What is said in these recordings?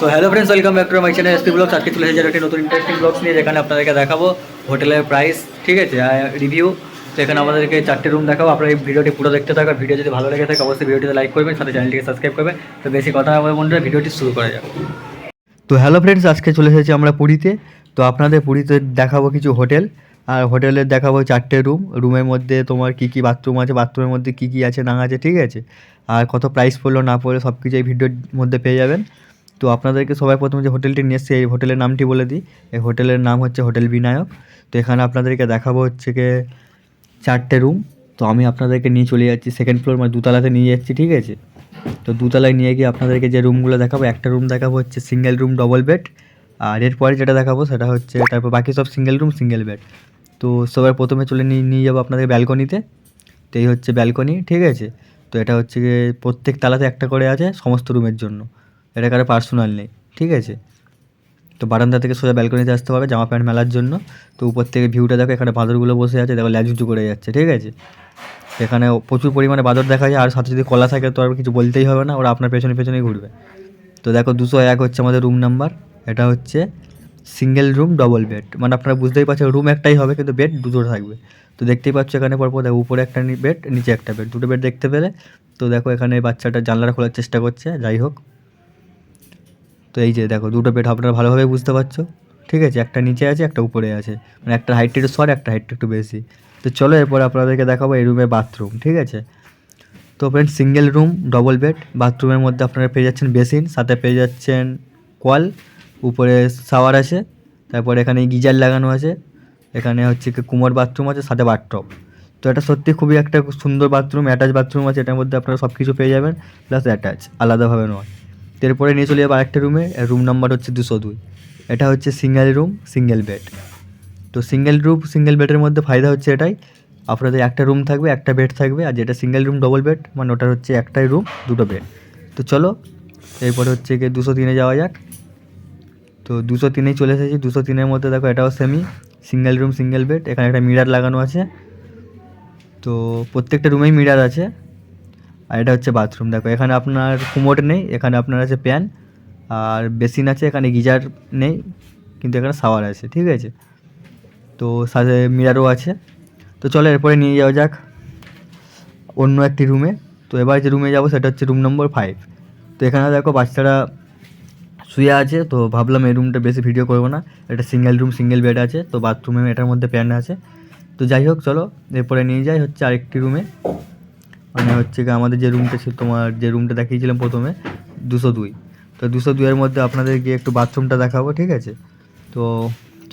তো hello friends welcome back to my channel SP vlogs আজকে চলে এসেছে একটা নতুন ইন্টারেস্টিং ব্লগস নিয়ে, যেখানে আপনাদেরকে দেখাবো হোটেলের প্রাইস ঠিক আছে? রিভিউ তো এখানে আমাদেরকে চারটে রুম দেখাবো। আপনারা এই ভিডিওটি পুরো দেখতে থাকো ভিডিও যদি ভালো লেগে থাকে, অবশ্যই ভিডিওটিতে লাইক করবেন, সাথে চ্যানেলটিকে সাবস্ক্রাইব করবেন। তো বেশি কথা হবে বন্ধুরা, ভিডিওটি শুরু করা যাক। তো হ্যালো ফ্রেন্ডস আজকে চলে এসেছি আমরা পুরীতে। তো আপনাদের পুরীতে দেখাবো কিছু হোটেল। আর হোটেলের দেখাবো চারটে রুম রুমের মধ্যে তোমার কী কী বাথরুম আছে বাথরুমের মধ্যে কী কী আছে, না আছে, ঠিক আছে? আর কত প্রাইস পড়ল, না পড়ল সব কিছু এই ভিডিওর মধ্যে পেয়ে যাবেন। তো আপনাদেরকে সবাই প্রথমে যে হোটেলটি নিয়ে এসছে এই হোটেলের নামটি বলে দিই। এই হোটেলের নাম হচ্ছে হোটেল বিনায়ক তো এখানে আপনাদেরকে দেখাবো হচ্ছে গিয়ে চারটে রুম তো আমি আপনাদেরকে নিয়ে চলে যাচ্ছি। সেকেন্ড ফ্লোর মানে দুতলাতে নিয়ে যাচ্ছি, ঠিক আছে? তো দুতলায় নিয়ে গিয়ে আপনাদেরকে যে রুমগুলো দেখাবো, একটা রুম দেখাবো হচ্ছে সিঙ্গেল রুম ডবল বেড আর এরপরে যেটা দেখাবো সেটা হচ্ছে, তারপর বাকি সব সিঙ্গেল রুম সিঙ্গেল বেড তো সবার প্রথমে চলে নিয়ে নিয়ে যাব আপনাদের ব্যালকনিতে তো এই হচ্ছে ব্যালকনি ঠিক আছে? তো এটা হচ্ছে গিয়ে প্রত্যেক তালাতে একটা করে আছে, সমস্ত রুমের জন্য। এটা কারও পার্সোনাল নেই, ঠিক আছে? তো বারান্দা থেকে সোজা ব্যালকনিতে আসতে হবে জামা প্যান্ট মেলার জন্য। তো উপর থেকে ভিউটা দেখো, এখানে বাঁদরগুলো বসে আছে, দেখো ল্যাজুচু করে যাচ্ছে, ঠিক আছে? এখানে প্রচুর পরিমাণে বাদর দেখা যায়, আর সাথে যদি কলা থাকে তো আর কিছু বলতেই হবে না, ওরা আপনার পেছনে পেছনেই ঘুরবে। তো দেখো দুশো এক হচ্ছে আমাদের রুম নাম্বার এটা হচ্ছে সিঙ্গেল রুম ডবল বেড মানে আপনারা বুঝতেই পারছেন রুম একটাই হবে, কিন্তু বেড দুটো থাকবে। তো দেখতেই পাচ্ছ এখানে পরপর, দেখো উপরে একটা বেড নিচে একটা বেড দুটো বেড দেখতে পেলে, তো দেখো এখানে বাচ্চাটা জানলাটা খোলার চেষ্টা করছে, যাই হোক। তো এই যে দেখো, দুটো বেড আপনারা ভালোভাবে বুঝতে পারছ। ঠিক আছে? একটা নিচে আছে, একটা উপরে আছে। মানে একটা হাইটটা একটু শর্ট একটা হাইটটা একটু বেশি। তো চলো এরপর আপনাদেরকে দেখাবো এই রুমের বাথরুম ঠিক আছে? তো friend single room double bed বাথরুমের মধ্যে আপনারা পেয়ে যাচ্ছেন বেসিন সাথে পেয়ে যাচ্ছেন কল, উপরে শাওয়ার আছে, তারপর এখানে গিজার লাগানো আছে, এখানে হচ্ছে কি কুমোর বাথরুম আছে, সাথে বাথটব তো এটা সত্যি খুবই একটা সুন্দর বাথরুম অ্যাটাচ বাথরুম আছে, এটার মধ্যে আপনারা সব কিছু পেয়ে যাবেন প্লাস অ্যাটাচ আলাদাভাবে নয়। এরপরে নিয়ে চলে যাব আরেকটা রুমে রুম নাম্বার হচ্ছে দুশো দুই। এটা হচ্ছে সিঙ্গেল রুম সিঙ্গেল বেড তো সিঙ্গেল রুম সিঙ্গেল বেডের মধ্যে ফায়দা হচ্ছে এটাই, আপনাদের একটা রুম থাকবে, একটা বেড থাকবে, আর যেটা সিঙ্গেল রুম ডবল বেড মানে ওটার হচ্ছে একটাই রুম দুটো বেড তো চলো, এরপরে হচ্ছে গিয়ে দুশো তিনে যাওয়া যাক। তো দুশো তিনেই চলে এসেছি, দুশো তিনের মধ্যে দেখো এটাও semi single room single bed এখানে একটা মিরার লাগানো আছে। তো প্রত্যেকটা রুমেই মিরার আছে। আর এটা হচ্ছে বাথরুম দেখো, এখানে আপনার কুমোট নেই, এখানে আপনার আছে প্যান আর বেসিন আছে, এখানে গিজার নেই, কিন্তু এখানে শাওয়ার আছে, ঠিক আছে? তো সাথে মিরারও আছে। তো চলো এরপরে নিয়ে যাওয়া যাক অন্য একটি রুমে তো এবার যে রুমে যাব সেটা হচ্ছে রুম নম্বর ফাইভ তো এখানে দেখো বাচ্চারা শুয়ে আছে, তো ভাবলাম এই রুমটা বেশি ভিডিও করব না। এটা সিঙ্গেল রুম সিঙ্গেল বেড আছে, তো বাথরুমে এটার মধ্যে প্যান আছে। তো যাই হোক, চলো, এরপরে নিয়ে যাই হচ্ছে আরেকটি রুমে মানে হচ্ছে কি আমাদের যে রুমটা ছিল, তোমার যে রুমটা দেখিয়েছিলাম প্রথমে, দুশো দুই। তো দুশো দুইয়ের মধ্যে আপনাদের গিয়ে একটু বাথরুমটা দেখাবো, ঠিক আছে? তো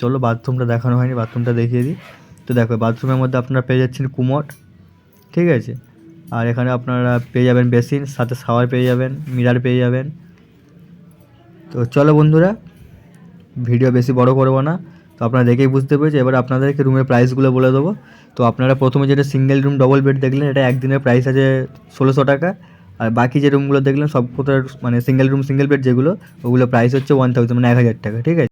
চলো বাথরুমটা দেখানো হয়নি বাথরুমটা দেখিয়ে দিই। তো দেখো বাথরুমের মধ্যে আপনারা পেয়ে যাচ্ছেন কুমোট ঠিক আছে? আর এখানে আপনারা পেয়ে যাবেন বেসিন, সাথে শাওয়ার পেয়ে যাবেন, মিরার পেয়ে যাবেন। তো চলো বন্ধুরা ভিডিও বেশি বড় করব না। তো আপনারা দেখেই বুঝতে পেরেছি এবার আপনাদেরকে রুমের প্রাইসগুলো বলে দেবো। তো আপনারা প্রথমে যেটা সিঙ্গেল রুম ডবল বেড দেখলেন, এটা একদিনের প্রাইস আছে ষোলোশো টাকা। আর বাকি যে রুমগুলো দেখলেন সব কোথাও মানে সিঙ্গেল রুম সিঙ্গেল বেড যেগুলো, ওগুলো প্রাইস হচ্ছে ওয়ান থাউজেন্ড মানে এক হাজার টাকা, ঠিক আছে?